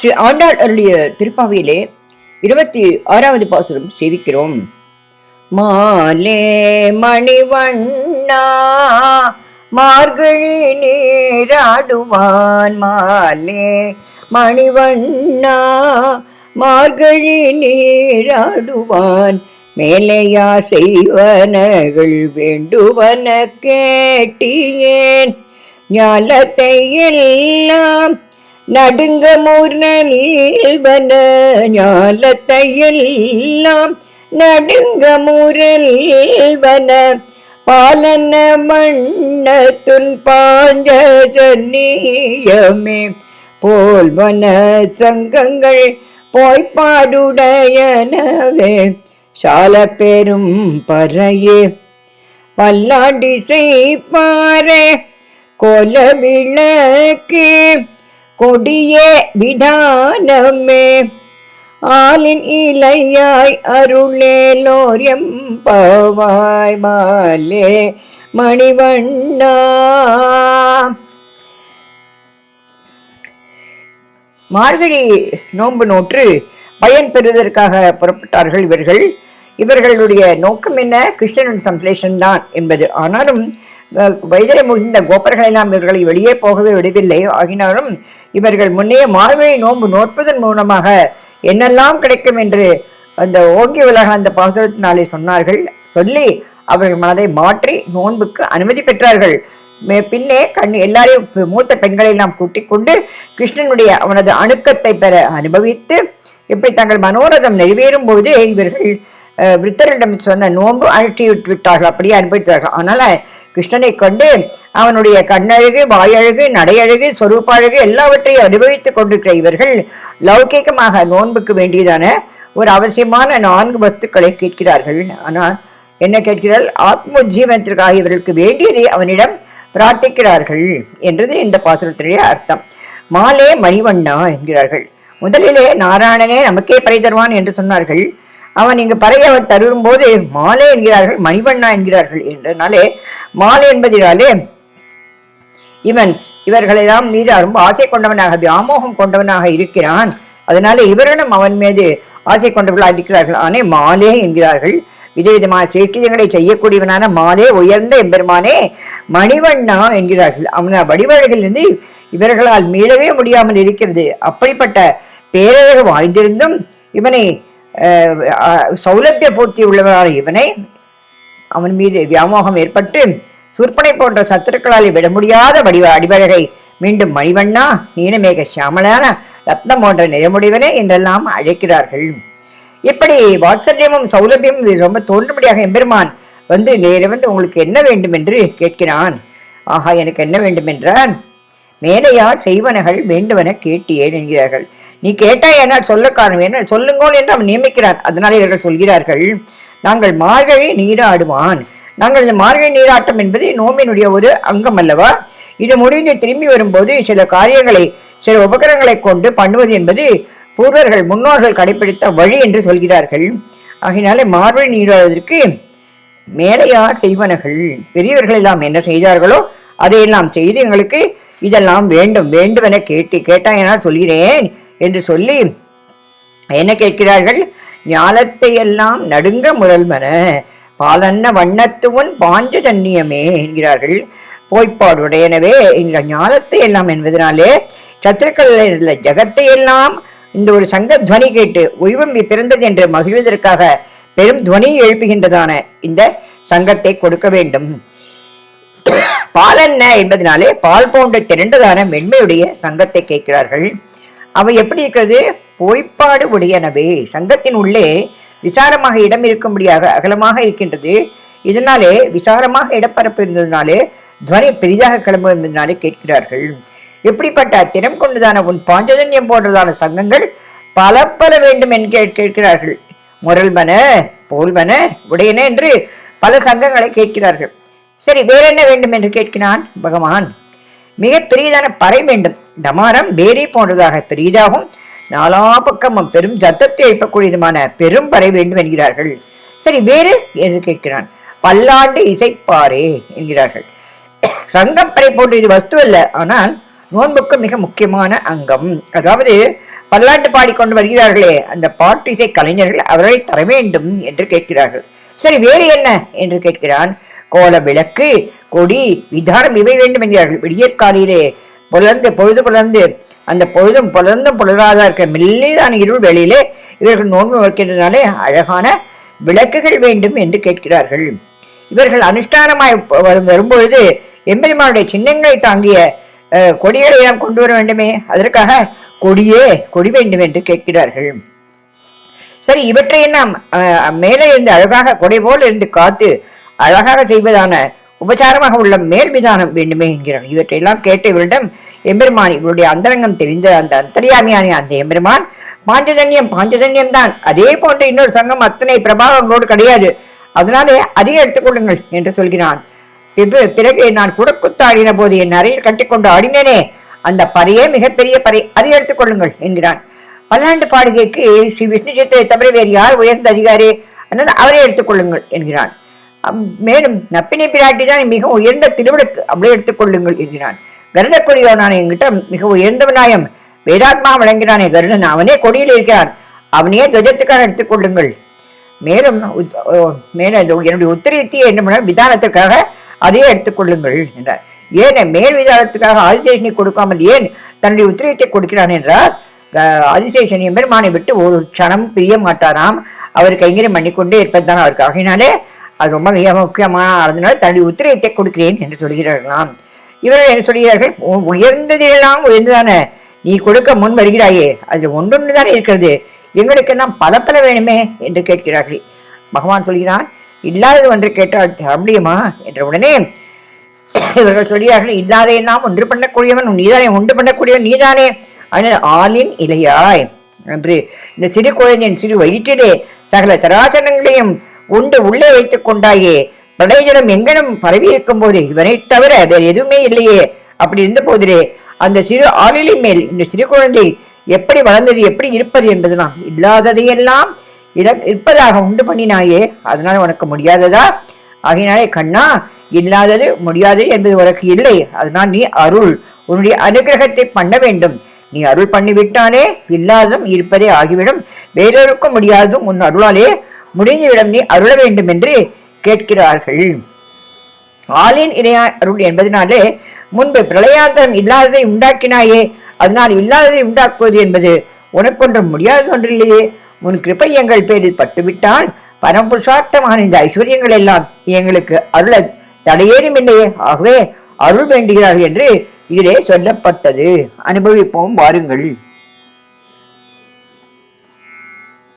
ஸ்ரீ ஆண்டாள் அருளிய திருப்பாவையிலே இருபத்தி ஆறாவது பாசுரம் சேவிக்கிறோம். மாலே மணிவண்ணா மார்கழி நீராடுவான். மாலே மணிவண்ணா மார்கழி நீராடுவான். மேலையா செய்வனகள் வேண்டுவன கேட்டியேன். ஞாலத்தை எல்லாம் நடுங்க முரல்வன ஞாலத்தையெல்லாம் நடுங்க முரல்வன பாலன மண்ணத்துன் பாஞ்ச போல்வன சங்கங்கள் போய்ப்பாடுடையனவே சால பெரும் பறையே. பல்லாண்டி செய்ப்பாரே கொல விளக்கே கொடியே விதானமே ஆலின் இலையாய் அருளேலோரியம் பவாய் மாலே மணிவண்ணா. மார்கழி நோன்பு நோற்று பயன் பெறுவதற்காக புறப்பட்டார்கள் இவர்கள். இவர்களுடைய நோக்கம் என்ன? கிருஷ்ணனின் சம்ஸ்லேஷன் தான் என்பது. ஆனாலும் வைதிரை முகிந்த கோபர்கள் எல்லாம் இவர்களை வெளியே போகவே விடவில்லை. ஆகினாலும் இவர்கள் முன்னே மார்கழி நோன்பு நோற்பதன் மூலமாக என்னெல்லாம் கிடைக்கும் என்று அந்த ஓங்கி உலக அந்த பாசுரத்தினாலே சொன்னார்கள். சொல்லி அவர்கள் மனதை மாற்றி நோன்புக்கு அனுமதி பெற்றார்கள். மே- பின்னே கண் எல்லாரையும் மூத்த பெண்களை எல்லாம் கூட்டிக் கொண்டு கிருஷ்ணனுடைய அவனது அணுக்கத்தை பெற அனுபவித்து இப்படி தங்கள் மனோரதம் நிறைவேறும் போது இவர்கள் அஹ், விருத்தரிடம் சொன்ன நோன்பு அழற்றி விட்டு விட்டார்கள். அப்படியே அனுபவித்தார்கள். அதனால கிருஷ்ணனை கொண்டு அவனுடைய கண்ணழகு வாயழகு நடையழகு சொரூப்ப அழகு எல்லாவற்றையும் அனுபவித்துக் கொண்டிருக்கிற இவர்கள் லௌகிகமாக நோன்புக்கு வேண்டியதான ஒரு அவசியமான நான்கு வஸ்துக்களை கேட்கிறார்கள். ஆனால் என்ன கேட்கிறார் ஆத்ம ஜீவனத்திற்காக இவர்களுக்கு வேண்டியதை அவனிடம் பிரார்த்திக்கிறார்கள் என்றது இந்த பாசுரத்துடைய அர்த்தம். மாலே மணிவண்ணா என்கிறார்கள். முதலிலே நாராயணனே நமக்கே பறை தருவான் என்று சொன்னார்கள். அவன் இங்கு பறையவர் அவன் தரும்போது மாலை என்கிறார்கள் மணிவண்ணா என்கிறார்கள் என்றனாலே மாலை என்பதினாலே இவன் இவர்களெல்லாம் மீது ரொம்ப ஆசை கொண்டவனாக வியாமோகம் கொண்டவனாக இருக்கிறான். அதனால இவர்களும் அவன் மீது ஆசை கொண்டவர்களாக இருக்கிறார்கள். ஆனே மாலே என்கிறார்கள். விதவிதமான சேட்டியங்களை செய்யக்கூடியவனான மாலே உயர்ந்த எம்பெருமானே மணிவண்ணா என்கிறார்கள். அவன வடிவழகிலிருந்து இவர்களால் மீளவே முடியாமல் இருக்கிறது. அப்படிப்பட்ட பேரழகு வாழ்ந்திருந்தும் இவனை சௌலபிய பூர்த்தி உள்ளவரான இவனை அவன் மீது வியாமோகம் ஏற்பட்டு சூர்பனை போன்ற சத்துருக்களால் விட முடியாத வடிவ அடிவழகை மீண்டும் மணிவண்ணா நீனமேக சியாமலான ரத்னம் போன்ற நிறமுடிவனே என்றெல்லாம் அழைக்கிறார்கள். இப்படி வாத்சல்யமும் சௌலபியமும் இது ரொம்ப தோன்றும்படியாக எம்பெருமான் வந்து நேரவன் வந்து உங்களுக்கு என்ன வேண்டும் என்று கேட்கிறான். ஆஹா எனக்கு என்ன வேண்டும் என்றான் மேலையார் செய்வனகள் வேண்டுவன கேட்டியேன் என்கிறார்கள். நீ கேட்டாய் என்னால் சொல்ல காரணம் என்ன? சொல்லுங்கள் என்று அவன் நியமிக்கிறான். அதனால் இவர்கள் சொல்கிறார்கள் நாங்கள் மார்கழி நீராடுவான். நாங்கள் இந்த மார்கழி நீராட்டம் என்பது நோம்பினுடைய ஒரு அங்கம் அல்லவா? இது முடிந்து திரும்பி வரும்போது சில காரியங்களை சில உபகரணங்களை கொண்டு பண்ணுவது என்பது பூர்வர்கள் முன்னோர்கள் கடைபிடித்த வழி என்று சொல்கிறார்கள். ஆகினாலே மார்கழி நீராடுவதற்கு மேலையார் செய்வனர்கள் பெரியவர்கள் எல்லாம் என்ன செய்தார்களோ அதையெல்லாம் செய்து எங்களுக்கு இதெல்லாம் வேண்டும் வேண்டுமென கேட்டு கேட்டாயனால் சொல்கிறேன். என்று சொல்லி என்ன கேட்கிறார்கள்? ஞாலத்தை எல்லாம் நடுங்க முரல்மன பாலன்ன வண்ணத்துவன் பாஞ்ச தண்ணியமே என்கிறார்கள். போய்ப்பாடுடையனவே இந்த ஞானத்தை எல்லாம் என்பதனாலே சத்துருக்கள் உள்ள ஜகத்தை எல்லாம் இந்த ஒரு சங்க துவனி கேட்டு உய்வம்பி பிறந்தது என்று மகிழ்வதற்காக பெரும் துவனி எழுப்புகின்றதான இந்த சங்கத்தை கொடுக்க வேண்டும். பாலன்ன என்பதனாலே பால் போன்ற திரண்டதான மென்மையுடைய சங்கத்தை கேட்கிறார்கள். அவை எப்படி இருக்கிறது? பொய்ப்பாடு உடையனவே. சங்கத்தின் உள்ளே விசாரமாக இடம் இருக்கும்படியாக அகலமாக இருக்கின்றது. இதனாலே விசாரமாக இடப்பரப்பு இருந்ததுனாலே துவனி பெரிதாக கிளம்பும் என்பதனாலே கேட்கிறார்கள். எப்படிப்பட்ட திறம் கொண்டதான உன் பாஞ்சஜன்யம் போன்றதான சங்கங்கள் பல பல வேண்டும் என்று கேட்- கேட்கிறார்கள். முரல்மன போல்வன உடையன என்று பல சங்கங்களை கேட்கிறார்கள். சரி வேற என்ன வேண்டும் என்று கேட்கிறான்? பகவான் மிக பெரியதான பறை வேண்டும். டமாரம் வேரை போன்றதாக பெரியதாகும் நாலா பக்கமும் பெரும் சத்தத்தை எழுப்பக்கூடியதுமான பெரும் பறை வேண்டும் என்கிறார்கள். சரி வேறு? என்று கேட்கிறான். பல்லாண்டு இசைப்பாரே என்கிறார்கள். சங்கம் பறை போன்ற இது வஸ்து அல்ல ஆனால் நோன்புக்கு மிக முக்கியமான அங்கம். அதாவது பல்லாண்டு பாடிக்கொண்டு வருகிறார்களே அந்த பாட்டு இசை கலைஞர்கள் அவர்களை தர வேண்டும் என்று கேட்கிறார்கள். சரி வேறு என்ன? என்று கேட்கிறான். கோல விளக்கு கொடி விதானம் இவை வேண்டும் என்கிறார்கள். விடியற்காலையிலே புலர்ந்து பொழுது புலர்ந்து அந்த பொழுதும் புலர்ந்தும் புலராக இருக்க மெல்லிதான இருள் வெளியிலே இவர்கள் நோன்பு வைக்கிறதுனாலே அழகான விளக்குகள் வேண்டும் என்று கேட்கிறார்கள். இவர்கள் அனுஷ்டானமாய் வரும் வரும்பொழுது எம்பெருமானுடைய சின்னங்களை தாங்கிய கொடிகளை எல்லாம் கொண்டு வர வேண்டுமே? அதற்காக கொடியே கொடி வேண்டும் என்று கேட்கிறார்கள். சரி இவற்றை நாம் மேலே இருந்து அழகாக கொடை போல் இருந்து காத்து அழகாக செய்வதான உபச்சாரமாக உள்ள மேல் விதானம் வேண்டுமே என்கிறான். இவற்றையெல்லாம் கேட்ட இவரிடம் எம்பெருமான் இவருடைய அந்தரங்கம் தெரிந்த அந்த அந்தரியாமியான அந்த எம்பெருமான் பாஞ்சஜன்யம் பாஞ்சஜன்யம் தான். அதே போன்ற இன்னொரு சங்கம் அத்தனை பிரபாவங்களோடு கிடையாது. அதனாலே அதையும் எடுத்துக்கொள்ளுங்கள் என்று சொல்கிறான். பிறகு நான் குடக்குத்தாடின போது என் அறையில் கட்டிக்கொண்டு ஆடினேனே அந்த பறையே மிகப்பெரிய பறை. அதை எடுத்துக்கொள்ளுங்கள் என்கிறான். பல்லாண்டு பாடுகைக்கு ஸ்ரீ விஷ்ணு சித்தரை தவிர வேறு யார் உயர்ந்த அதிகாரி? அதனால் அவரை எடுத்துக்கொள்ளுங்கள் என்கிறான். மேலும் நப்பினை பிராட்டி தான் மிக உயர்ந்த திருவிளக்கு. அப்படியே எடுத்துக்கொள்ளுங்கள் என்கிறான் நான் என்கிட்ட மிக உயர்ந்தவனாயம் வேதாத்மா வழங்கினானே கருடன் அவனே கொடியில் இருக்கிறான். அவனையே துவஜத்துக்காக எடுத்துக்கொள்ளுங்கள் மேலும் மேலும் என்னுடைய உத்தரீத்தியை என்ன பண்ண விதானத்துக்காக அதையே எடுத்துக்கொள்ளுங்கள் என்றார். ஏன் மேல் விதானத்துக்காக ஆதிசேஷனை கொடுக்காமல் ஏன் தன்னுடைய உத்தரவித்தை கொடுக்கிறான் என்றால் அஹ், ஆதிசேஷன் எம்பெருமானை விட்டு ஒரு க்ஷணம் பிரிய மாட்டாராம். அவர் கைங்கரியம் பண்ணிக்கொண்டே இருப்பதுதான் அவருக்கு ஆகினாலே அது ரொம்ப மிக முக்கியமான அதனால் தன்னுடைய உத்திரயத்தை கொடுக்கிறேன் என்று சொல்கிறார்களாம் இவர்கள் என்ன சொல்கிறார்கள்? உ- உயர்ந்ததெல்லாம் உயர்ந்ததானே நீ கொடுக்க முன் வருகிறாயே. அது ஒன்றொன்று தான் இருக்கிறது. எங்களுக்கெல்லாம் பல பல வேணுமே என்று கேட்கிறார்கள். பகவான் சொல்கிறான் இல்லாதது ஒன்று கேட்டால் தர முடியுமா என்ற உடனே இவர்கள் சொல்கிறார்கள் இல்லாதையெல்லாம் ஒன்று பண்ணக்கூடியவன் நீதானே ஒன்று பண்ணக்கூடியவன் நீதானே. அதனால் ஆளின் இலையாய். என்று இந்த சிறு குழந்தையின் சிறு வயிற்றிலே சகல தராசனங்களையும் உண்டு உள்ளே வைத்துக் கொண்டாயே. பிரளயஜலம் எங்கனும் பரவி இருக்கும் போது இவனை தவிர வேறு எதுவுமே இல்லையே. அப்படி இருந்த போதிலே அந்த சிறு ஆளிலின் மேல் இந்த சிறு குழந்தை எப்படி வளர்ந்தது எப்படி இருப்பது என்பதுலாம் இல்லாததையெல்லாம் இட- இருப்பதாக உண்டு பண்ணினாயே. அதனால உனக்கு முடியாததா? ஆகினாலே கண்ணா இல்லாதது முடியாதது என்பது உனக்கு இல்லை. அதனால் நீ அருள். உன்னுடைய அனுகிரகத்தை பண்ண வேண்டும். நீ அருள் பண்ணிவிட்டாலே இல்லாததும் இருப்பதே ஆகிவிடும். வேறொருக்கும் முடியாததும் உன் அருளாலே முடிந்தவிடம் நீ அருள வேண்டும் என்று கேட்கிறார்கள். ஆளின் இணைய அருள் என்பதனாலே முன்பு பிரளயாந்தரம் இல்லாததை உண்டாக்கினாயே அதனால் இல்லாததை உண்டாக்குவது என்பது உனக்கொன்றும் முடியாத ஒன்றில்லையே. உன் கிருப்பை எங்கள் பேரில் பட்டுவிட்டால் பரம்புருஷார்த்தமான இந்த ஐஸ்வர்யங்கள் எல்லாம் எங்களுக்கு அருள தடையேறும் இல்லையே. ஆகவே அருள் வேண்டுகிறார்கள் என்று இதிலே சொல்லப்பட்டது. அனுபவிப்போம் வாருங்கள்.